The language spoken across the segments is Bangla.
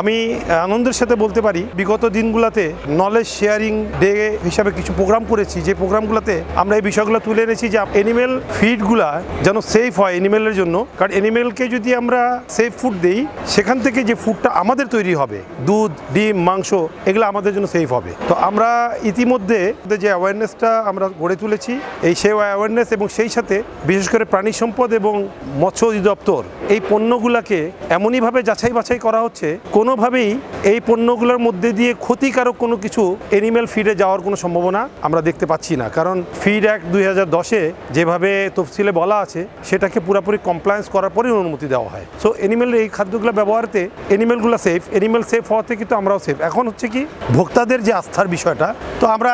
আমি আনন্দের সাথে বলতে পারি, বিগত দিনগুলোতে নলেজ শেয়ারিং ডে হিসাবে কিছু প্রোগ্রাম করেছি। যে প্রোগ্রামগুলোতে আমরা এই বিষয়গুলো তুলে এনেছি যে এনিমেল ফিডগুলা যেন সেফ হয় এনিমেলের জন্য। কারণ এনিমেলকে যদি আমরা সেফ ফুড দিই, সেখান থেকে যে ফুডটা আমাদের তৈরি হবে, দুধ, ডিম, মাংস, এগুলো আমাদের জন্য সেফ হবে। তো আমরা ইতিমধ্যে যে অ্যাওয়ারনেসটা আমরা গড়ে তুলেছি, এই সেই অ্যাওয়ারনেস এবং সেই সাথে বিশেষ করে প্রাণী সম্পদ এবং মৎস্য অধিদপ্তর, এই পণ্যগুলোকে এমনইভাবে যাচাই বাছাই করা হচ্ছে কোনোভাবেই এই পণ্যগুলোর মধ্যে দিয়ে ক্ষতিকারক কোনো কিছু এনিম্যাল ফিডে যাওয়ার কোনো সম্ভাবনা আমরা দেখতে পাচ্ছি না। কারণ ফিড অ্যাক্ট দুই হাজার দশে যেভাবে তফসিলে বলা আছে, সেটাকে পুরোপুরি কমপ্লায়েন্স করার পরেই অনুমতি দেওয়া হয়। সো এনিম্যাল এই খাদ্যগুলো ব্যবহারতে এনিম্যালগুলো সেফ এনিম্যাল সেফ হওয়া থেকে তো আমরাও সেফ এখন হচ্ছে কি, ভোক্তাদের যে আস্থার বিষয়টা, তো আমরা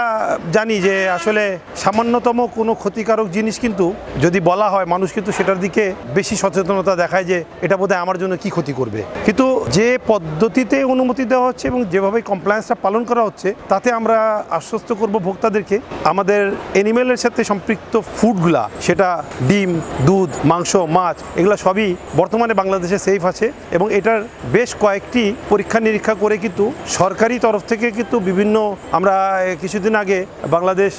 জানি যে আসলে সামান্যতম কোনো ক্ষতিকারক জিনিস কিন্তু যদি বলা হয়, মানুষ কিন্তু সেটার দিকে বেশি সচেতনতা দেখায় যে এটা বোধহয় আমার জন্য কি ক্ষতি করবে। কিন্তু যে পদ্ধতিতে অনুমতি দেওয়া হচ্ছে এবং যেভাবে কমপ্লায়েন্সটা পালন করা হচ্ছে, তাতে আমরা আশ্বস্ত করব ভোক্তাদেরকে। আমাদের এনিমেলের সাথে সম্পৃক্ত ফুডগুলা সেটা ডিম, দুধ, মাংস, মাছ, এগুলো সবই বর্তমানে বাংলাদেশে সেফ আছে এবং এটার বেশ কয়েকটি পরীক্ষা নিরীক্ষা করে কিন্তু সরকারি তরফ থেকে কিন্তু বিভিন্ন আমরা কিছুদিন আগে বাংলাদেশ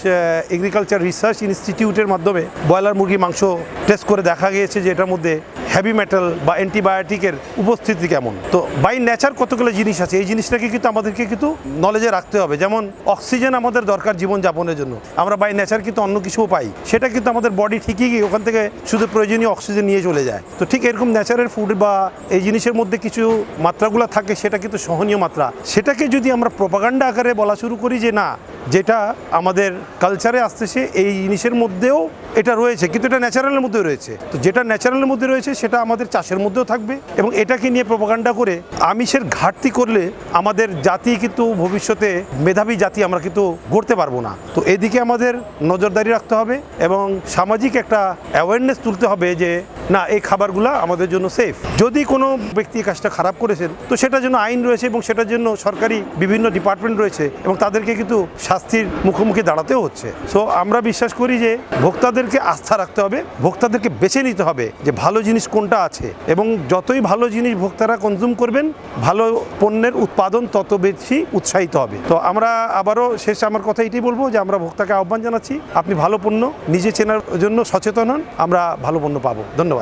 এগ্রিকালচার রিসার্চ ইনস্টিটিউটের মাধ্যমে ব্রয়লার মুরগি মাংস টেস্ট করে দেখা গিয়েছে যে এটার মধ্যে হেভি মেটাল বা অ্যান্টিবায়োটিকের উপস্থিতি কেমন? তো বাই নেচার কতগুলো জিনিস আছে, এই জিনিসটাকে কিন্তু আমাদেরকে কিন্তু নলেজে রাখতে হবে। যেমন অক্সিজেন আমাদের দরকার জীবনযাপনের জন্য। আমরা বাই নেচার কিন্তু অন্য কিছুও পাই। সেটা কিন্তু আমাদের বডি ঠিকই ওখান থেকে শুধু প্রয়োজনীয় অক্সিজেন নিয়ে চলে যায়। তো ঠিক এরকম ন্যাচারের ফুড বা এই জিনিসের মধ্যে কিছু মাত্রাগুলো থাকে, সেটা কিন্তু সহনীয় মাত্রা। সেটাকে যদি আমরা প্রপাগান্ডা আকারে বলা শুরু করি যে না যেটা আমাদের কালচারে আসতেছে, এই জিনিসের মধ্যেও এটা রয়েছে, কিন্তু এটা ন্যাচারালের মধ্যে রয়েছে। তো যেটা ন্যাচারালের মধ্যে রয়েছে, সেটা আমাদের চাষের মধ্যেও থাকবে এবং এটাকে নিয়ে প্রপাগান্ডা করে আমিষের ঘাটতি করলে আমাদের জাতি কিন্তু ভবিষ্যতে মেধাবী জাতি আমরা কিন্তু গড়তে পারব না। তো এদিকে আমাদের নজরদারি রাখতে হবে এবং সামাজিক একটা অ্যাওয়ারনেস তুলতে হবে যে না, এই খাবারগুলো আমাদের জন্য সেফ যদি কোনো ব্যক্তি কাজটা খারাপ করেছেন, তো সেটার জন্য আইন রয়েছে এবং সেটার জন্য সরকারি বিভিন্ন ডিপার্টমেন্ট রয়েছে এবং তাদেরকে কিন্তু শাস্তির মুখোমুখি দাঁড়াতেও হচ্ছে। সো আমরা বিশ্বাস করি যে ভোক্তাদেরকে আস্থা রাখতে হবে, ভোক্তাদেরকে বেছে নিতে হবে যে ভালো জিনিস কোনটা আছে এবং যতই ভালো জিনিস ভোক্তারা কনজিউম করবেন, ভালো পণ্যের উৎপাদন তত বেশি উৎসাহিত হবে। তো আমরা আবারও শেষ আমার কথা এটাই বলব যে আমরা ভোক্তাকে আহ্বান জানাচ্ছি, আপনি ভালো পণ্য নিজে চেনার জন্য সচেতন হন, আমরা ভালো পণ্য পাবো। ধন্যবাদ।